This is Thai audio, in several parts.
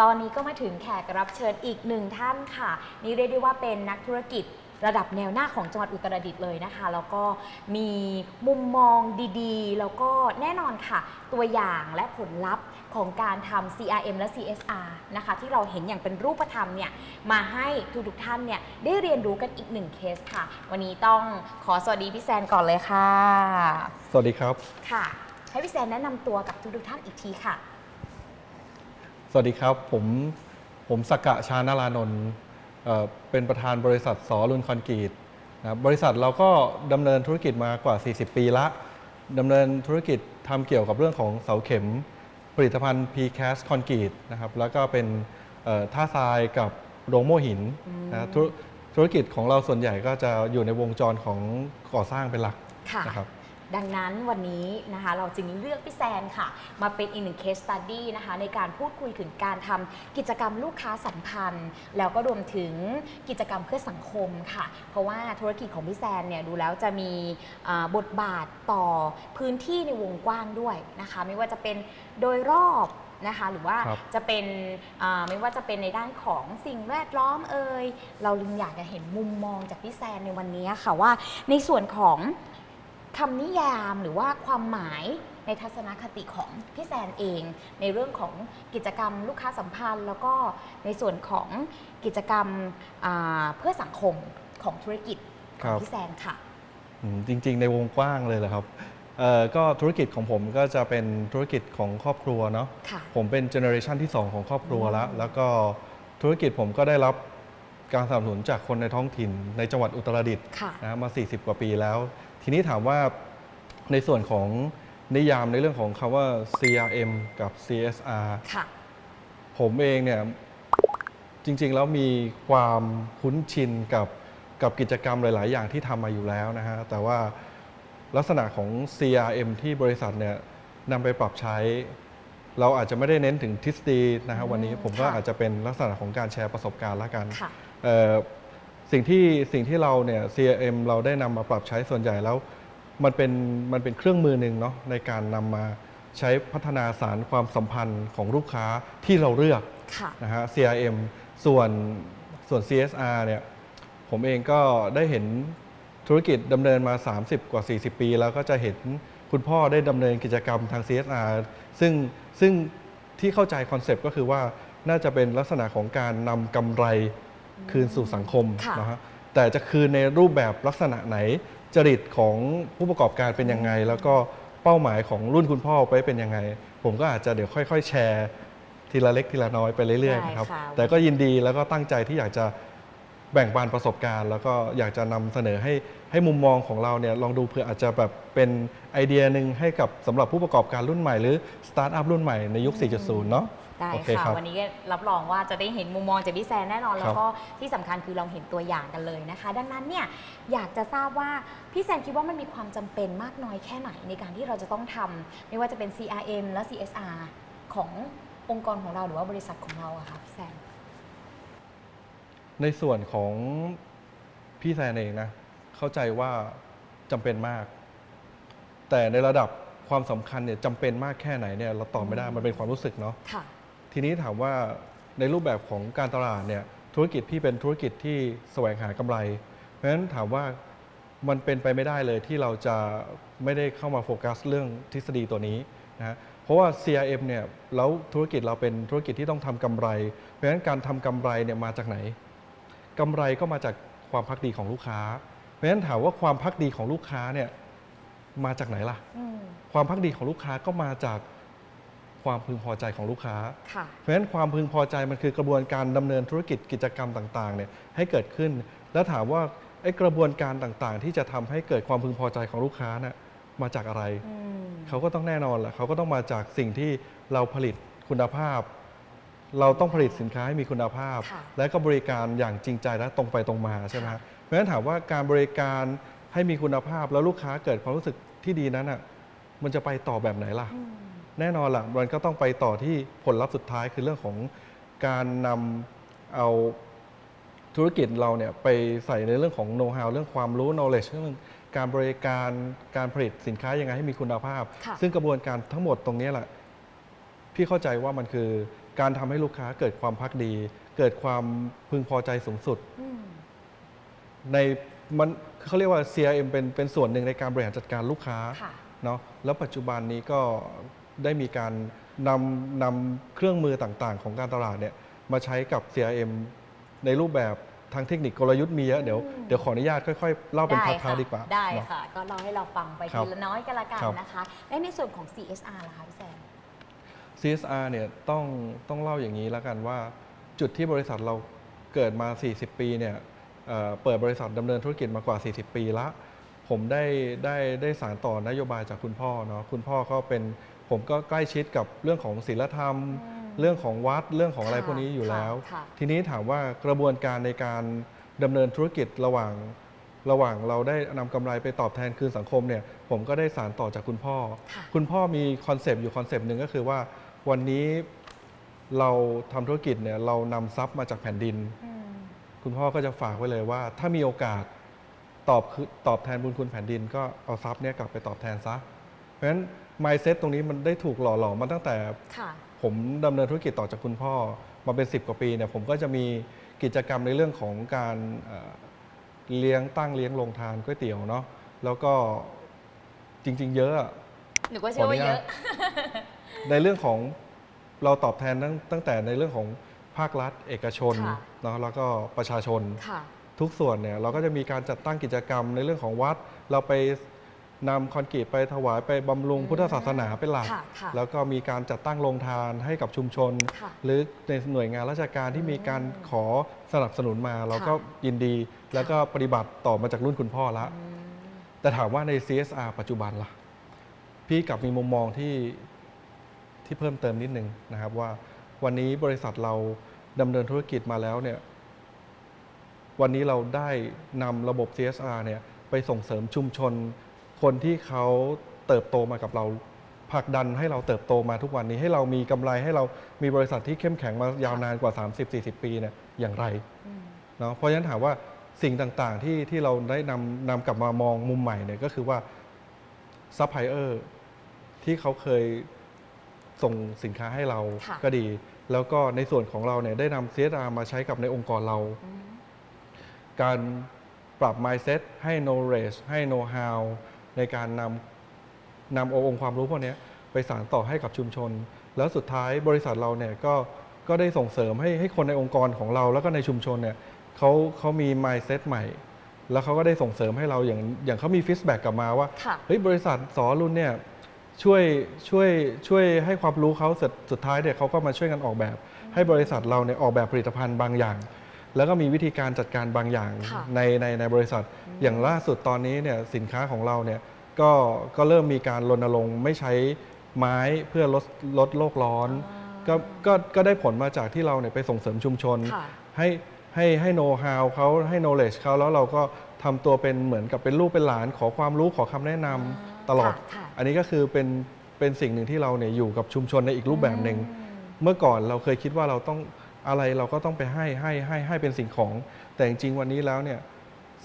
ตอนนี้ก็มาถึงแขกรับเชิญอีกหนึ่งท่านค่ะ นี่เรียกได้ว่าเป็นนักธุรกิจระดับแนวหน้าของจังหวัดอุตรดิตถ์เลยนะคะ แล้วก็มีมุมมองดีๆ แล้วก็แน่นอนค่ะ ตัวอย่างและผลลัพธ์ของการทำ CRM และ CSR นะคะ ที่เราเห็นอย่างเป็นรูปธรรมเนี่ยมาให้ทุกๆท่านเนี่ยได้เรียนรู้กันอีกหนึ่งเคสค่ะ วันนี้ต้องขอสวัสดีพี่แซนก่อนเลยค่ะ สวัสดีครับค่ะ ให้พี่แซนแนะนำตัวกับทุกๆท่านอีกทีค่ะ สวัสดีครับ ผมผมสกกะชานารานนท์เอ่อเป็นประธานบริษัทสอรุนคอนกรีตนะครับบริษัทเราก็ดำเนินธุรกิจมากว่า 40 ปีละดำเนินธุรกิจทำเกี่ยวกับเรื่องของเสาเข็ม ผลิตภัณฑ์ Pcast คอนกรีตนะครับแล้วก็เป็นเอ่อท่าทรายกับโรงโม่หินนะธุรธุรกิจของเราส่วนใหญ่ก็จะอยู่ในวงจรของก่อสร้างเป็นหลักค่ะนะครับ ดังนั้นวันนี้นะคะเราจึงเลือกพี่แซนค่ะ มาเป็นอีกหนึ่ง case study นะคะในการพูดคุยถึงการทำกิจกรรมลูกค้าสัมพันธ์ แล้วก็รวมถึงกิจกรรมเพื่อสังคมค่ะ เพราะว่าธุรกิจของพี่แซนเนี่ยดูแล้วจะมีอ่าบทบาทต่อพื้นที่ในวงกว้างด้วยนะคะ ไม่ว่าจะเป็นโดยรอบนะคะหรือว่าครับจะเป็นอ่าไม่ว่าจะเป็นในด้านของสิ่งแวดล้อมเอ่ยเราลึงอยากจะเห็นมุมมองจากพี่แซนในวันนี้ค่ะว่าในส่วนของ คำนิยามหรือว่าความหมายในทัศนคติของพี่แซนเอง ในเรื่องของกิจกรรมลูกค้าสัมพันธ์ แล้วก็ในส่วนของกิจกรรมอ่าเพื่อสังคมของธุรกิจขครัองบพี่แซนค่ะอืมจริง ๆ ในวงกว้างเลยเหรอครับเอ่อก็ธุรกิจของผมก็จะเป็นธุรกิจของครอบครัวเนาะค่ะผมเป็นเจเนอเรชันที่ 2 ของครอบครัวแล้ว แล้วก็ธุรกิจผมก็ได้รับ การสนับสนุนจากคนในท้องถิ่นในจังหวัดอุตรดิตถ์ค่ะนะมา 40 กว่าปีแล้ว ทีนี้ถามว่าในส่วนของนิยามในเรื่องของคำว่า CRM กับ CSR ค่ะ ผมเองเนี่ยจริง ๆ แล้วมีความคุ้นชินกับกับกิจกรรมหลาย ๆ อย่างที่ทำมาอยู่แล้วนะฮะแต่ว่าลักษณะของ CRM ที่บริษัทเนี่ยนำไปปรับใช้ เราอาจจะไม่ได้เน้นถึงทฤษฎีนะฮะอืมวันนี้ผมก็ค่ะ อาจจะเป็นลักษณะของการแชร์ประสบการณ์ละกัน ค่ะเอ่อ สิ่งที่สิ่งที่เราเนี่ย CRM เราได้นำมาปรับใช้ส่วนใหญ่แล้ว มันเป็นมันเป็นเครื่องมือหนึ่งเนาะในการนำมาใช้พัฒนาสารความสัมพันธ์ของลูกค้าที่เราเลือกค่ะ นะฮะ CRM ส่วนส่วน CSR เนี่ยผมเองก็ได้เห็นธุรกิจดำเนินมา 30 กว่า 40 ปี แล้วก็จะเห็นคุณพ่อได้ดำเนินกิจกรรมทาง CSR ซึ่งซึ่งที่เข้าใจคอนเซปต์ก็คือว่าน่าจะเป็นลักษณะของการนำกำไร คืนสู่สังคมค่ะ นะฮะแต่จะคืนในรูปแบบลักษณะไหน จริตของผู้ประกอบการเป็นยังไง แล้วก็เป้าหมายของรุ่นคุณพ่อไปเป็นยังไง ผมก็อาจจะเดี๋ยวค่อย ๆ แชร์ทีละเล็กทีละน้อยไปเรื่อยๆนะครับ ได้ค่ะ แต่ก็ยินดีแล้วก็ตั้งใจที่อยากจะแบ่งปันประสบการณ์ แล้วก็อยากจะนำเสนอให้ให้มุมมองของเราเนี่ยลองดูเผื่ออาจจะแบบเป็นไอเดียหนึ่งให้กับสำหรับผู้ประกอบการรุ่นใหม่หรือสตาร์ทอัพรุ่นใหม่ในยุค 4.0 เนาะ ได้โอเคค่ะ ครับวันนี้รับรองว่าจะได้เห็นมุมมองจากพี่แซนแน่นอนครับแล้วก็ที่สำคัญคือเราเห็นตัวอย่างกันเลยนะคะ ดังนั้นเนี่ยอยากจะทราบว่าพี่แซนคิดว่ามันมีความจำเป็นมากน้อยแค่ไหนในการที่เราจะต้องทำไม่ว่าจะเป็น CRM และ CSR ขององค์กรของเราหรือว่าบริษัทของเราอะค่ะพี่แซน ในส่วนของพี่แซนเองนะ เข้าใจว่าจำเป็นมาก แต่ในระดับความสำคัญเนี่ยจำเป็นมากแค่ไหนเนี่ยเราตอบไม่ได้มันเป็นความรู้สึกเนาะ ค่ะ ทีนี้ถามว่าในรูปแบบของการตลาดเนี่ยธุรกิจพี่เป็นธุรกิจที่แสวงหากำไร เพราะฉะนั้นถามว่ามันเป็นไปไม่ได้เลยที่เราจะไม่ได้เข้ามาโฟกัสเรื่องทฤษฎีตัวนี้นะฮะเพราะว่า CRM เนี่ยแล้วธุรกิจเราเป็นธุรกิจที่ต้องทำกำไร เพราะฉะนั้นการทำกำไรเนี่ยมาจากไหนกำไรก็มาจากความพักดีของลูกค้า เพราะฉะนั้นถามว่าความพักดีของลูกค้าเนี่ยมาจากไหนล่ะอืมความพักดีของลูกค้าก็มาจาก ความพึงพอใจของลูกค้า ค่ะเพราะฉะนั้นความพึงพอใจมันคือกระบวนการดำเนินธุรกิจกิจกรรมต่างๆเนี่ยให้เกิดขึ้น แล้วถามว่าไอ้กระบวนการต่างๆ ที่จะทำให้เกิดความพึงพอใจของลูกค้าน่ะมาจากอะไร อืม เขาก็ต้องแน่นอนแหละเขาก็ต้องมาจากสิ่งที่เราผลิตคุณภาพ เราต้องผลิตสินค้าให้มีคุณภาพ ค่ะและก็บริการอย่างจริงใจและตรงไปตรงมาใช่ไหมค่ะฮะเพราะฉะนั้นถามว่าการบริการให้มีคุณภาพแล้วลูกค้าเกิดความรู้สึกที่ดีนั้นอะมันจะไปต่อแบบไหนล่ะ อืม แน่นอนล่ะมันก็ต้องไปต่อที่ผลลัพธ์สุดท้ายคือเรื่องของการนำเอาธุรกิจเราเนี่ยไปใส่ในเรื่องของโน้ต h าวเรื่องความรู้ knowledge เรื่องการบริการการผลิตสินค้ายังไงให้มีคุณภาพค่ะซึ่งกระบวนการทั้งหมดตรงนี้แหละพี่เข้าใจว่ามันคือการทำให้ลูกค้าเกิดความพักดี เกิดความพึงพอใจสูงสุดอืมในมันเขาเรียกว่า CRM เป็นเป็นส่วนหนึ่งในการบริหารจัดการลูกค้าค่ะเนาะแล้วปัจจุบันนี้ก็ ได้มีการนำนำเครื่องมือต่างๆ ของการตลาดเนี่ยมาใช้กับ CRM ในรูปแบบทางเทคนิคกลยุทธ์มีเยอะเดี๋ยวอืมเดี๋ยวขออนุญาตค่อยๆ เล่าเป็นพาร์ทค่ะๆดีกว่า ได้เนาะค่ะ ก็เล่าให้เราฟังไปครัทีบละน้อยก็แล้วกันครับ นะคะ และในส่วนของ CSR ล่ะคะพี่แซม CSR เนี่ยต้องต้องเล่าอย่างนี้แล้วกันว่า จุดที่บริษัทเราเกิดมา 40 ปีเนี่ยเอ่อเปิดบริษัทดำเนินธุรกิจมากว่า 40 ปีละ ผมได้ได้ได้สารต่อนโยบายจากคุณพ่อเนาะคุณพ่อก็เป็น ผมก็ใกล้ชิดกับเรื่องของศีลธรรมอืมเรื่องของวัดเรื่องของอะไรค่ะพวกนี้อยู่แล้วค่ะทีนี้ถามว่ากระบวนการในการดำเนินธุรกิจระหว่างระหว่างเราได้นำกำไรไปตอบแทนคืนสังคมเนี่ยผมก็ได้สารต่อจากคุณพ่อค่ะคุณพ่อมีคอนเซปต์อยู่คอนเซปต์หนึ่งก็คือว่าวันนี้เราทำธุรกิจเนี่ยเรานำทรัพย์มาจากแผ่นดินอืมคุณพ่อก็จะฝากไว้เลยว่า ถ้ามีโอกาสตอบคือตอบแทนบุญคุณแผ่นดิน ก็เอาทรัพย์เนี่ยกลับไปตอบแทนซะเพ ราะฉะนั้น mindset ตรงนี้มันได้ถูกหล่อหลอมมาตั้งแต่ ค่ะ ผมดำเนินธุรกิจต่อจากคุณพ่อมาเป็น 10 กว่าปีเนี่ยผมก็จะมีกิจกรรมในเรื่องของการเอ่อเลี้ยงตั้งเลี้ยงลงทานก๋วยเตี๋ยวเนาะแล้วก็จริง ๆ เยอะอะ หนูก็เชื่อว่าเยอะ ในเรื่องของเราตอบแทนตั้งตั้งแต่ในเรื่องของภาครัฐ เอกชนค่ะ เนาะแล้วก็ประชาชน ค่ะ ทุกส่วนเนี่ยเราก็จะมีการจัดตั้งกิจกรรมในเรื่องของวัด เราไป นำคอนกรีตไปถวายไปบำรุงอืมพุทธศาสนาเป็นหลัก ค่ะค่ะแล้วก็มีการจัดตั้งโรงทานให้กับชุมชน ค่ะหรือในหน่วยงานราชการที่มีการขอสนับสนุนมา เราก็ยินดี แล้วก็ปฏิบัติต่อมาจากรุ่นคุณพ่อละ อืม แต่ถามว่าใน CSR ปัจจุบันล่ะ พี่กลับมีมุมมองที่ที่เพิ่มเติมนิดนึงนะครับว่าวันนี้บริษัทเราดำเนินธุรกิจมาแล้วเนี่ยวันนี้เราได้นำระบบ CSR เนี่ยไปส่งเสริมชุมชน คนที่เขาเติบโตมากับเราผลักดันให้เราเติบโตมาทุกวันนี้ให้เรามีกำไรให้เรามีบริษัทที่เข้มแข็งมายาวนานกว่า 30-40 ปีเนี่ยอย่างไรอืมเนาะเพราะฉะนั้นถามว่าสิ่งต่างๆที่ที่เราได้นำนำกลับมามองมุมใหม่เนี่ยก็คือว่าซัพพลายเออร์ที่เขาเคยส่งสินค้าให้เราค่ะก็ดี แล้วก็ในส่วนของเราเนี่ยได้นำ CSR มาใช้กับในองค์กรเราอืมการปรับ mindset ให้ knowledge ให้ know how ในการนำนำเอาองค์ความรู้พวกเนี้ยไปสานต่อให้กับชุมชน แล้วสุดท้ายบริษัทเราเนี่ยก็ก็ได้ส่งเสริมให้ให้คนในองค์กรของเรา แล้วก็ในชุมชนเนี่ยเขาเขามี mindset ใหม่ แล้วเขาก็ได้ส่งเสริมให้เราอย่างอย่างเขามี feedback กลับมาว่าค่ะเฮ้ยบริษัทสอรุ่นเนี่ยช่วยช่วยช่วยให้ความรู้เขาเสร็จสุดท้ายเนี่ยเขาก็มาช่วยกันออกแบบ ให้บริษัทเราเนี่ยออกแบบผลิตภัณฑ์บางอย่าง แล้วก็มีวิธีการจัดการบางอย่างค่ะในในในบริษัท อย่างล่าสุดตอนนี้เนี่ยสินค้าของเราเนี่ยก็ก็เริ่มมีการรณรงค์ไม่ใช้ไม้เพื่อลดลดโลกร้อนอ่าก็ก็ก็ได้ผลมาจากที่เราเนี่ยไปส่งเสริมชุมชน ค่ะ ให้ให้ให้โน้ตฮาวเขาให้ knowledge เขาแล้วเราก็ทำตัวเป็นเหมือนกับเป็นลูกเป็นหลาน ขอความรู้ขอคำแนะนำตลอด ค่ะอันนี้ก็คือเป็นเป็นสิ่งหนึ่งที่เราเนี่ยอยู่กับชุมชนในอีกรูปแบบหนึ่งเมื่อก่อนเราเคยคิดว่าเราต้อง อะไรเราก็ต้องไปให้ให้ให้ให้เป็นสิ่งของ แต่จริงๆวันนี้แล้วเนี่ย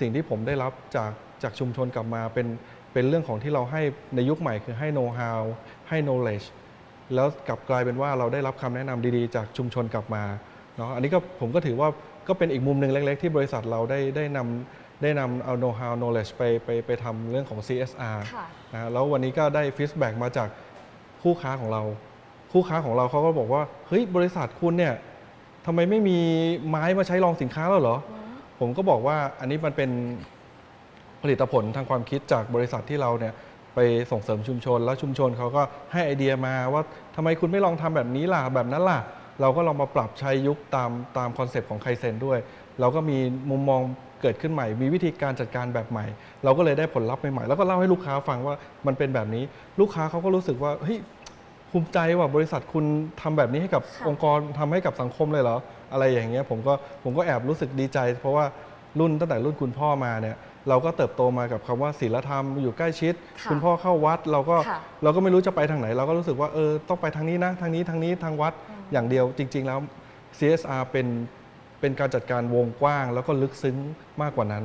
สิ่งที่ผมได้รับจากจากชุมชนกลับมาเป็นเป็นเรื่องของที่เราให้ในยุคใหม่คือให้ know how ให้ knowledge แล้วกลับกลายเป็นว่าเราได้รับคำแนะนำดีๆ จากชุมชนกลับมาเนาะอันนี้ก็ผมก็ถือว่าก็เป็นอีกมุมหนึ่งเล็ก ๆ ที่บริษัทเราได้ได้นำได้นำเอา know how knowledge ไปไปไปทำเรื่องของ CSR ค่ะนะฮะแล้ววันนี้ก็ได้ฟีดแบ็กมาจากคู่ค้าของเรา คู่ค้าของเราเขาก็บอกว่าเฮ้ยบริษัทคุณเนี่ย ทำไมไม่มีไม้มาใช้รองสินค้าแล้วเหรอ ผมก็บอกว่าอันนี้มันเป็นผลิตผลทางความคิดจากบริษัทที่เราเนี่ยไปส่งเสริมชุมชน แล้วชุมชนเขาก็ให้ไอเดียมาว่าทำไมคุณไม่ลองทำแบบนี้ล่ะแบบนั้นล่ะ เราก็ลองมาปรับใช้ยุคตามตามคอนเซปต์ของไคเซนด้วย เราก็มีมุมมองเกิดขึ้นใหม่ มีวิธีการจัดการแบบใหม่ เราก็เลยได้ผลลัพธ์ใหม่ๆแล้วก็เล่าให้ลูกค้าฟังว่ามันเป็นแบบนี้ ลูกค้าเขาก็รู้สึกว่าเฮ้ย ภูมิใจว่าบริษัทคุณทำแบบนี้ให้กับค่ะองค์กรทำให้กับสังคมเลยเหรอ อะไรอย่างเงี้ยผมก็ผมก็แอบรู้สึกดีใจ เพราะว่ารุ่นตั้งแต่รุ่นคุณพ่อมาเนี่ยเราก็เติบโตมากับคำว่าศีลธรรมอยู่ใกล้ชิดค่ะคุณพ่อเข้าวัดเราก็ค่ะเราก็ไม่รู้จะไปทางไหน เราก็รู้สึกว่าเออต้องไปทางนี้นะทางนี้ทางนี้ทางวัดอืมอย่างเดียวจริง ๆ แล้ว CSR เป็นเป็นการจัดการวงกว้าง แล้วก็ลึกซึ้งมากกว่านั้น